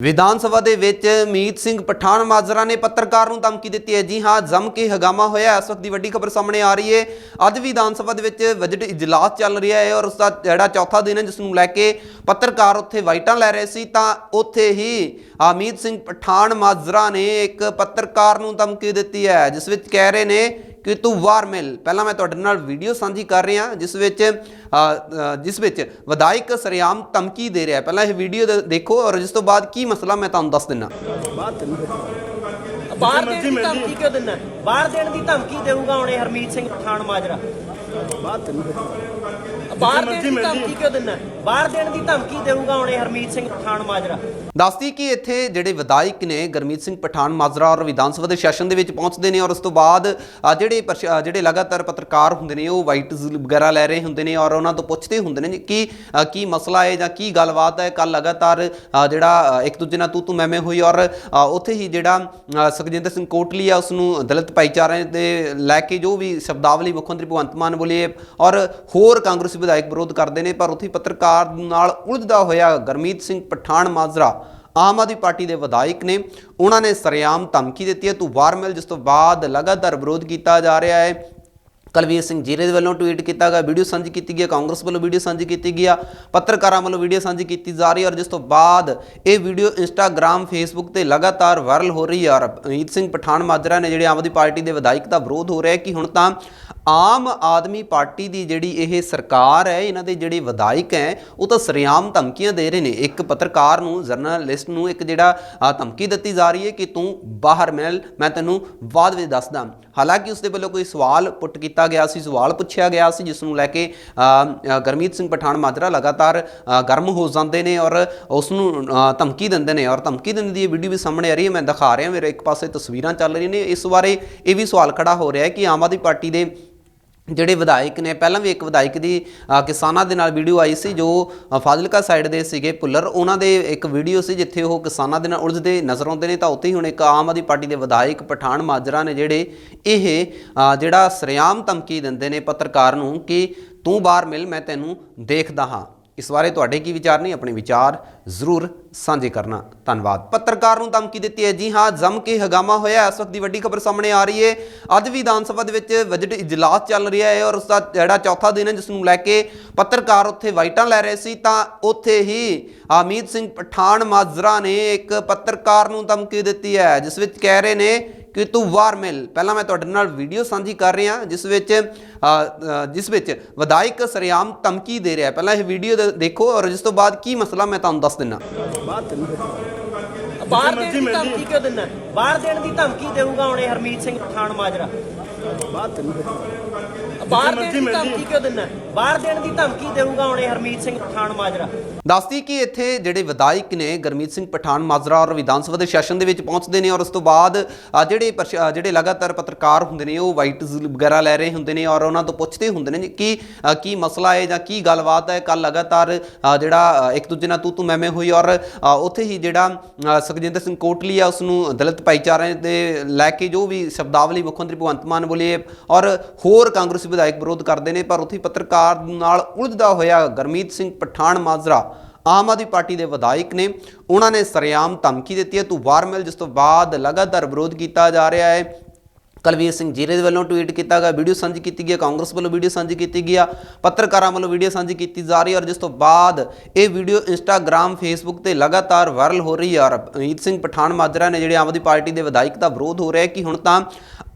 ਵਿਧਾਨ ਸਭਾ ਦੇ ਵਿੱਚ ਮੀਤ ਸਿੰਘ ਪਠਾਨ ਮਾਜਰਾ ਨੇ ਪੱਤਰਕਾਰ ਨੂੰ ਧਮਕੀ ਦਿੱਤੀ ਹੈ। ਜੀ ਹਾਂ, ਜੰਮ ਕੇ ਹਗਾਮਾ ਹੋਇਆ ਇਸ ਵਕਤ ਦੀ ਵੱਡੀ ਖਬਰ ਸਾਹਮਣੇ ਆ ਰਹੀ ਹੈ। ਅੱਜ ਵਿਧਾਨ ਸਭਾ ਦੇ ਵਿੱਚ ਬਜਟ ਇਜਲਾਸ ਚੱਲ ਰਿਹਾ ਹੈ ਔਰ ਉਸ ਦਾ ਜਿਹੜਾ ਚੌਥਾ ਦਿਨ ਹੈ, ਜਿਸ ਨੂੰ ਲੈ ਕੇ ਪੱਤਰਕਾਰ ਉੱਥੇ ਵਾਈਟਾਂ ਲੈ ਰਹੇ ਸੀ, ਤਾਂ ਉੱਥੇ ਹੀ ਅਮੀਤ ਸਿੰਘ ਪਠਾਨ ਮਾਜਰਾ ਨੇ ਇੱਕ ਪੱਤਰਕਾਰ ਨੂੰ ਧਮਕੀ ਦਿੱਤੀ ਹੈ, ਜਿਸ ਵਿੱਚ ਕਹਿ ਰਹੇ ਨੇ ਕਿ ਤੂੰ ਵਾਰ ਮਿਲ। ਪਹਿਲਾਂ ਮੈਂ ਤੁਹਾਡੇ ਨਾਲ ਵੀਡੀਓ ਸਾਂਝੀ ਕਰ ਰਿਹਾ, ਜਿਸ ਵਿੱਚ ਜਿਸ ਵਿੱਚ ਵਿਧਾਇਕ ਸਰਿਆਮ ਧਮਕੀ ਦੇ ਰਿਹਾ ਪਹਿਲਾਂ ਇਹ ਵੀਡੀਓ ਦੇ- ਦੇਖੋ ਔਰ ਜਿਸ ਤੋਂ ਬਾਅਦ ਕੀ ਮਸਲਾ ਮੈਂ ਤੁਹਾਨੂੰ ਦੱਸ ਦਿੰਨਾ ਬਾਹਰ ਦੇਣ ਦੀ ਧਮਕੀ ਕਿਉਂ ਦਿੰਦਾ? ਬਾਹਰ ਦੇਣ ਦੀ ਧਮਕੀ ਦੇਊਗਾ ਹੁਣੇ ਹਰਮੀਤ ਸਿੰਘ ਪਠਾਨ ਮਾਜਰਾ। ਬਾਹਰ ਦੇਣ। ਦੀ ਧਮਕੀ ਕਿਉਂ ਦਿੰਦਾ? ਬਾਹਰ ਦੇਣ ਦੀ ਧਮਕੀ ਦੇਊਗਾ ਹੁਣੇ ਹਰਮੀਤ ਸਿੰਘ ਪਠਾਨ ਮਾਜਰਾ। ਦੱਸਦੀ ਕਿ ਇੱਥੇ ਜਿਹੜੇ ਵਿਧਾਇਕ ਨੇ ਗਰਮੀਤ ਸਿੰਘ ਪਠਾਨ ਮਾਜਰਾ ਔਰ ਵਿਧਾਨ ਸਭਾ ਦੇ ਸੈਸ਼ਨ ਦੇ ਵਿੱਚ ਪਹੁੰਚਦੇ ਨੇ ਔਰ ਉਸ ਤੋਂ ਬਾਅਦ ਜਿਹੜੇ ਜਿਹੜੇ ਲਗਾਤਾਰ ਪੱਤਰਕਾਰ ਹੁੰਦੇ ਨੇ ਉਹ ਵਾਈਟ ਵਗੈਰਾ ਲੈ ਰਹੇ ਹੁੰਦੇ ਨੇ ਔਰ ਉਹਨਾਂ ਤੋਂ ਪੁੱਛਦੇ ਹੁੰਦੇ ਨੇ ਕਿ ਕੀ ਮਸਲਾ ਹੈ ਜਾਂ ਕੀ ਗੱਲਬਾਤ ਹੈ? ਕੱਲ ਲਗਾਤਾਰ ਜਿਹੜਾ ਇੱਕ ਦੂਜੇ ਨਾਲ ਤੂੰ ਤੂੰ ਮੈਂ ਮੈਂ ਹੋਈ ਔਰ ਉੱਥੇ ਹੀ ਜਿਹੜਾ ਸੁਖਜਿੰਦਰ ਸਿੰਘ ਕੋਟਲੀ ਆ ਉਸ ਨੂੰ ਦਲਿਤ ਭਾਈਚਾਰੇ ਦੇ ਲੈ ਕੇ ਜੋ ਵੀ ਸ਼ਬਦਾਵਲੀ ਮੁੱਖ ਮੰਤਰੀ ਭਗਵੰਤ ਮਾਨ ਬੋਲੇ ਔਰ ਹੋਰ ਕਾਂਗਰਸੀ ਵਿਧਾਇਕ ਵਿਰੋਧ ਕਰਦੇ ਨੇ, ਪਰ ਉੱਥੇ ਪੱਤਰਕਾਰ ਨਾਲ ਉਲਝਦਾ ਹੋਇਆ ਗਰਮੀਤ ਸਿੰਘ ਪਠਾਨ ਮਾਜਰਾ ਆਮ ਆਦਮੀ ਪਾਰਟੀ ਦੇ ਵਿਧਾਇਕ ਨੇ। ਉਹਨਾਂ ਨੇ ਸਰੇਆਮ ਧਮਕੀ ਦਿੱਤੀ ਹੈ, ਤੂੰ ਵਾਰ ਮਿਲ ਜਿਸ ਤੋਂ ਬਾਅਦ ਲਗਾਤਾਰ ਵਿਰੋਧ ਕੀਤਾ ਜਾ ਰਿਹਾ ਹੈ। ਕਲਵੀਰ ਸਿੰਘ ਜੀਰੇ ਦੇ ਵੱਲੋਂ ਟਵੀਟ ਕੀਤਾ ਗਿਆ ਵੀਡੀਓ ਸਾਂਝੀ ਕੀਤੀ ਗਈ, ਕਾਂਗਰਸ ਵੱਲੋਂ ਵੀਡੀਓ ਸਾਂਝੀ ਕੀਤੀ ਗਈ ਆ, ਪੱਤਰਕਾਰਾਂ ਵੱਲੋਂ ਵੀਡੀਓ ਸਾਂਝੀ ਕੀਤੀ ਜਾ ਰਹੀ ਹੈ ਔਰ ਜਿਸ ਤੋਂ ਬਾਅਦ ਇਹ ਵੀਡੀਓ ਇੰਸਟਾਗ੍ਰam ਫੇਸਬੁੱਕ ਤੇ ਲਗਾਤਾਰ ਵਾਇਰਲ ਹੋ ਰਹੀ ਹੈ ਔਰ ਅਮੀਤ ਸਿੰਘ ਪਠਾਨ ਮਾਜਰਾ ਨੇ ਜਿਹੜੇ ਆਮ ਆਦਮੀ ਪਾਰਟੀ ਦੇ ਵਿਧਾਇਕ ਦਾ ਵਿਰੋਧ ਹੋ ਰਿਹਾ ਹੈ ਕਿ ਹੁਣ ਤਾਂ ਆਮ ਆਦਮੀ ਪਾਰਟੀ ਦੀ ਜਿਹੜੀ ਇਹ ਸਰਕਾਰ ਹੈ ਇਹਨਾਂ ਦੇ ਜਿਹੜੇ ਵਿਧਾਇਕ ਹੈ ਉਹ ਤਾਂ ਸਰਿਆਮ ਧਮਕੀਆਂ ਦੇ ਰਹੇ ਨੇ। ਇੱਕ ਪੱਤਰਕਾਰ ਨੂੰ ਜਰਨਲਿਸਟ ਨੂੰ ਇੱਕ ਜਿਹੜਾ ਧਮਕੀ ਦਿੱਤੀ ਜਾ ਰਹੀ ਹੈ ਕਿ ਤੂੰ ਬਾਹਰ ਮਿਲ। ਮੈਂ ਤੈਨੂੰ ਬਾਅਦ ਵਿੱਚ ਦੱਸਦਾ। ਹਾਲਾਂਕਿ ਉਸ ਦੇ ਵੱਲੋਂ ਕੋਈ ਸਵਾਲ ਪੁੱਟ ਕੀਤਾ ਗਿਆ ਸੀ ਸਵਾਲ ਪੁੱਛਿਆ ਗਿਆ ਸੀ ਜਿਸ ਨੂੰ ਲੈ ਕੇ ਅ, ਗਰਮੀਤ ਸਿੰਘ ਪਠਾਨ ਮਾਜਰਾ ਲਗਾਤਾਰ ਗਰਮ ਹੋ ਜਾਂਦੇ ਨੇ ਔਰ ਉਸ ਨੂੰ ਧਮਕੀ ਦਿੰਦੇ ਨੇ। ਔਰ ਧਮਕੀ ਦੇਣ ਦੀ ਇਹ ਵੀਡੀਓ ਵੀ ਸਾਹਮਣੇ ਆ ਰਹੀ ਹੈ। ਮੈਂ ਦਿਖਾ ਰਿਹਾ ਮੇਰੇ ਇੱਕ ਪਾਸੇ ਤਸਵੀਰਾਂ ਚੱਲ ਰਹੀਆਂ ਨੇ। ਇਸ ਬਾਰੇ ਇਹ ਵੀ ਸਵਾਲ ਖੜਾ ਹੋ ਰਿਹਾ ਹੈ ਕਿ ਆਮ ਆਦਮੀ ਪਾਰਟੀ ਦੇ ਜਿਹੜੇ ਵਿਧਾਇਕ ਨੇ, ਪਹਿਲਾਂ ਵੀ ਇੱਕ ਵਿਧਾਇਕ ਦੀ ਕਿਸਾਨਾਂ ਦੇ ਨਾਲ ਵੀਡੀਓ ਆਈ ਸੀ ਜੋ ਫਾਜ਼ਿਲਕਾ ਸਾਈਡ ਦੇ ਸੀਗੇ ਭੁੱਲਰ। ਉਹਨਾਂ ਦੇ ਇੱਕ ਵੀਡੀਓ ਸੀ ਜਿੱਥੇ ਉਹ ਕਿਸਾਨਾਂ ਦੇ ਨਾਲ ਉਲਝਦੇ ਨਜ਼ਰ ਆਉਂਦੇ ਨੇ। ਤਾਂ ਉੱਥੇ ਹੀ ਹੁਣ ਇੱਕ ਆਮ ਆਦਮੀ ਪਾਰਟੀ ਦੇ ਵਿਧਾਇਕ ਪਠਾਨ ਮਾਜਰਾ ਨੇ ਜਿਹੜੇ ਇਹ ਜਿਹੜਾ ਸਰਿਆਮ ਧਮਕੀ ਦਿੰਦੇ ਨੇ ਪੱਤਰਕਾਰ ਨੂੰ ਕਿ ਤੂੰ ਬਾਹਰ ਮਿਲ, ਮੈਂ ਤੈਨੂੰ ਦੇਖਦਾ ਹਾਂ। ਇਸ ਬਾਰੇ ਤੁਹਾਡੇ ਕੀ ਵਿਚਾਰ ਨੇ? ਆਪਣੇ ਵਿਚਾਰ ਜ਼ਰੂਰ ਸਾਂਝੇ ਕਰਨਾ। ਧੰਨਵਾਦ। ਪੱਤਰਕਾਰ ਨੂੰ ਧਮਕੀ ਦਿੱਤੀ ਹੈ। ਜੀ ਹਾਂ, ਜੰਮ ਕੇ ਹਗਾਮਾ ਹੋਇਆ। ਇਸ ਵਕਤ ਦੀ ਵੱਡੀ ਖਬਰ ਸਾਹਮਣੇ ਆ ਰਹੀ ਹੈ। ਅੱਜ ਵਿਧਾਨ ਸਭਾ ਦੇ ਵਿੱਚ ਬਜਟ ਇਜਲਾਸ ਚੱਲ ਰਿਹਾ ਹੈ ਔਰ ਉਸ ਦਾ ਜਿਹੜਾ ਚੌਥਾ ਦਿਨ ਹੈ, ਜਿਸ ਨੂੰ ਲੈ ਕੇ ਪੱਤਰਕਾਰ ਉੱਥੇ ਵਾਈਟਾਂ ਲੈ ਰਹੇ ਸੀ, ਤਾਂ ਉੱਥੇ ਹੀ ਅਮੀਤ ਸਿੰਘ ਪਠਾਨ ਮਾਜਰਾ ਨੇ ਇੱਕ ਪੱਤਰਕਾਰ ਨੂੰ ਧਮਕੀ ਦਿੱਤੀ ਹੈ, ਜਿਸ ਵਿੱਚ ਕਹਿ ਰਹੇ ਨੇ ਕਿ ਤੂੰ ਵਾਰ ਮਿਲ। ਪਹਿਲਾਂ ਮੈਂ ਤੁਹਾਡੇ ਨਾਲ ਵੀਡੀਓ ਸਾਂਝੀ ਕਰ ਰਿਹਾ ਜਿਸ ਵਿੱਚ ਜਿਸ ਵਿੱਚ ਵਿਧਾਇਕ ਸਰਿਆਮ ਧਮਕੀ ਦੇ ਰਿਹਾ ਪਹਿਲਾਂ ਇਹ ਵੀਡੀਓ ਦੇਖੋ ਔਰ ਜਿਸ ਤੋਂ ਬਾਅਦ ਕੀ ਮਸਲਾ ਮੈਂ ਤੁਹਾਨੂੰ ਦੱਸ ਦਿੰਨਾ ਬਾਹਰ ਦੇਣ ਦੀ ਧਮਕੀ ਕਿਉਂ ਦਿੰਦਾ? ਬਾਹਰ ਦੇਣ ਦੀ ਧਮਕੀ ਦੇਊਗਾ ਹੁਣੇ ਹਰਮੀਤ ਸਿੰਘ ਪਠਾਨ ਮਾਜਰਾ। ਬਾਹਰ ਦੇਣ ਦੀ ਧਮਕੀ ਕਿਉਂ ਦਿੰਦਾ? ਬਾਹਰ ਦੇਣ ਦੀ ਧਮਕੀ ਦੇਊਗਾ ਹੁਣੇ ਹਰਮੀਤ ਸਿੰਘ ਪਠਾਨ ਮਾਜਰਾ। ਦੱਸਦੀ ਕਿ ਇੱਥੇ ਜਿਹੜੇ ਵਿਧਾਇਕ ਨੇ, ਗਰਮੀਤ ਸਿੰਘ ਪਠਾਨ ਮਾਜਰਾ ਔਰ ਵਿਧਾਨ ਸਭਾ ਦੇ ਸੈਸ਼ਨ ਦੇ ਵਿੱਚ ਪਹੁੰਚਦੇ ਨੇ ਔਰ ਉਸ ਤੋਂ ਬਾਅਦ ਜਿਹੜੇ ਜਿਹੜੇ ਲਗਾਤਾਰ ਪੱਤਰਕਾਰ ਹੁੰਦੇ ਨੇ, ਉਹ ਵਾਈਟ ਵਗੈਰਾ ਲੈ ਰਹੇ ਹੁੰਦੇ ਨੇ ਔਰ ਉਹਨਾਂ ਤੋਂ ਪੁੱਛਦੇ ਹੁੰਦੇ ਨੇ ਕਿ ਕੀ ਮਸਲਾ ਹੈ ਜਾਂ ਕੀ ਗੱਲਬਾਤ ਹੈ? ਕੱਲ ਲਗਾਤਾਰ ਜਿਹੜਾ ਇੱਕ ਦੂਜੇ ਨਾਲ ਤੂੰ ਤੂੰ ਮੈਂ ਹੋਈ ਔਰ ਉੱਥੇ ਹੀ ਜਿਹੜਾ ਸੁਖਜਿੰਦਰ ਸਿੰਘ ਕੋਟਲੀ ਆ ਉਸ ਨੂੰ ਦਲਿਤ ਭਾਈਚਾਰੇ ਦੇ ਲੈ ਕੇ ਜੋ ਵੀ ਸ਼ਬਦਾਵਲੀ ਮੁੱਖ ਮੰਤਰੀ ਭਗਵੰਤ ਮਾਨ ਬੋਲੇ ਔਰ ਹੋਰ ਕਾਂਗਰਸੀ ਵਿਧਾਇਕ ਵਿਰੋਧ ਕਰਦੇ ਨੇ, ਪਰ ਉੱਥੇ ਪੱਤਰਕਾਰ ਪੱਤਰਕਾਰ ਨਾਲ ਉਲਝਦਾ ਹੋਇਆ ਗਰਮੀਤ ਸਿੰਘ ਪਠਾਨ ਮਾਜਰਾ ਆਮ ਆਦਮੀ ਪਾਰਟੀ ਦੇ ਵਿਧਾਇਕ ਨੇ। ਉਹਨਾਂ ਨੇ ਸਰੇਆਮ ਧਮਕੀ ਦਿੱਤੀ ਹੈ। ਤੂੰ ਵਾਰ ਮਿਲ ਜਿਸ ਤੋਂ ਬਾਅਦ ਲਗਾਤਾਰ ਵਿਰੋਧ ਕੀਤਾ ਜਾ ਰਿਹਾ ਹੈ। ਕਲਵੀਰ ਸਿੰਘ ਜੀਰੇ ਦੇ ਵੱਲੋਂ ਟਵੀਟ ਕੀਤਾ ਗਿਆ ਵੀਡੀਓ ਸਾਂਝੀ ਕੀਤੀ ਗਈ, ਕਾਂਗਰਸ ਵੱਲੋਂ ਵੀਡੀਓ ਸਾਂਝੀ ਕੀਤੀ ਗਈ ਆ, ਪੱਤਰਕਾਰਾਂ ਵੱਲੋਂ ਵੀਡੀਓ ਸਾਂਝੀ ਕੀਤੀ ਜਾ ਰਹੀ ਹੈ ਔਰ ਜਿਸ ਤੋਂ ਬਾਅਦ ਇਹ ਵੀਡੀਓ ਇੰਸਟਾਗ੍ਰam ਫੇਸਬੁੱਕ ਤੇ ਲਗਾਤਾਰ ਵਾਇਰਲ ਹੋ ਰਹੀ ਹੈ ਔਰ ਅਮੀਤ ਸਿੰਘ ਪਠਾਨ ਮਾਜਰਾ ਨੇ ਜਿਹੜੇ ਆਮ ਆਦਮੀ ਪਾਰਟੀ ਦੇ ਵਿਧਾਇਕ ਦਾ ਵਿਰੋਧ ਹੋ ਰਿਹਾ ਕਿ ਹੁਣ ਤਾਂ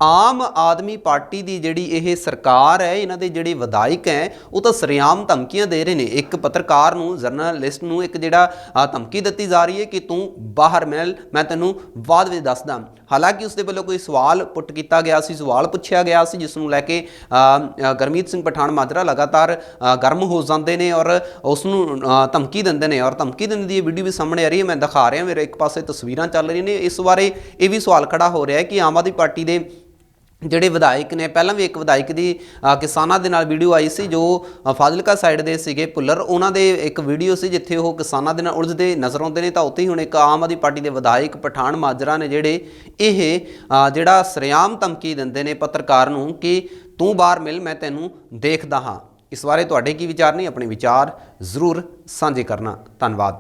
ਆਮ ਆਦਮੀ ਪਾਰਟੀ ਦੀ ਜਿਹੜੀ ਇਹ ਸਰਕਾਰ ਹੈ, ਇਹਨਾਂ ਦੇ ਜਿਹੜੇ ਵਿਧਾਇਕ ਹੈ, ਉਹ ਤਾਂ ਸਰਿਆਮ ਧਮਕੀਆਂ ਦੇ ਰਹੇ ਨੇ। ਇੱਕ ਪੱਤਰਕਾਰ ਨੂੰ ਜਰਨਲਿਸਟ ਨੂੰ ਇੱਕ ਜਿਹੜਾ ਧਮਕੀ ਦਿੱਤੀ ਜਾ ਰਹੀ ਹੈ ਕਿ ਤੂੰ ਬਾਹਰ ਮਿਲ, ਮੈਂ ਤੈਨੂੰ ਬਾਅਦ ਵਿੱਚ ਦੱਸਦਾ। ਹਾਲਾਂਕਿ ਉਸ ਦੇ ਵੱਲੋਂ ਕੋਈ ਸਵਾਲ ਪੁੱਟ ਕੀਤਾ ਗਿਆ ਸੀ ਸਵਾਲ ਪੁੱਛਿਆ ਗਿਆ ਸੀ ਜਿਸ ਨੂੰ ਲੈ ਕੇ ਅ, ਗਰਮੀਤ ਸਿੰਘ ਪਠਾਨ ਮਾਜਰਾ ਲਗਾਤਾਰ ਗਰਮ ਹੋ ਜਾਂਦੇ ਨੇ ਔਰ ਉਸ ਨੂੰ ਧਮਕੀ ਦਿੰਦੇ ਨੇ ਔਰ ਧਮਕੀ ਦਿੰਦੀ ਦੀ ਵੀਡੀਓ ਵੀ ਸਾਹਮਣੇ ਆ ਰਹੀ ਹੈ ਮੈਂ ਦਿਖਾ ਰਿਹਾ ਮੇਰੇ ਇੱਕ ਪਾਸੇ ਤਸਵੀਰਾਂ ਚੱਲ ਰਹੀਆਂ ਨੇ। ਇਸ ਬਾਰੇ ਇਹ ਵੀ ਸਵਾਲ ਖੜਾ ਹੋ ਰਿਹਾ ਹੈ ਕਿ ਆਮ ਆਦਮੀ ਪਾਰਟੀ ਦੇ ਜਿਹੜੇ ਵਿਧਾਇਕ ਨੇ, ਪਹਿਲਾਂ ਵੀ ਇੱਕ ਵਿਧਾਇਕ ਦੀ ਕਿਸਾਨਾਂ ਦੇ ਨਾਲ ਵੀਡੀਓ ਆਈ ਸੀ ਜੋ ਫਾਜ਼ਿਲਕਾ ਸਾਈਡ ਦੇ ਸੀਗੇ ਭੁੱਲਰ। ਉਹਨਾਂ ਦੇ ਇੱਕ ਵੀਡੀਓ ਸੀ ਜਿੱਥੇ ਉਹ ਕਿਸਾਨਾਂ ਦੇ ਨਾਲ ਉਲਝਦੇ ਨਜ਼ਰ ਆਉਂਦੇ ਨੇ। ਤਾਂ ਉੱਥੇ ਹੀ ਹੁਣ ਇੱਕ ਆਮ ਆਦਮੀ ਪਾਰਟੀ ਦੇ ਵਿਧਾਇਕ ਪਠਾਨ ਮਾਜਰਾ ਨੇ ਜਿਹੜੇ ਇਹ ਜਿਹੜਾ ਸਰਿਆਮ ਧਮਕੀ ਦਿੰਦੇ ਨੇ ਪੱਤਰਕਾਰ ਨੂੰ ਕਿ ਤੂੰ ਬਾਹਰ ਮਿਲ, ਮੈਂ ਤੈਨੂੰ ਦੇਖਦਾ ਹਾਂ। ਇਸ ਬਾਰੇ ਤੁਹਾਡੇ ਕੀ ਵਿਚਾਰ ਨੇ? ਆਪਣੇ ਵਿਚਾਰ ਜ਼ਰੂਰ ਸਾਂਝੇ ਕਰਨਾ। ਧੰਨਵਾਦ।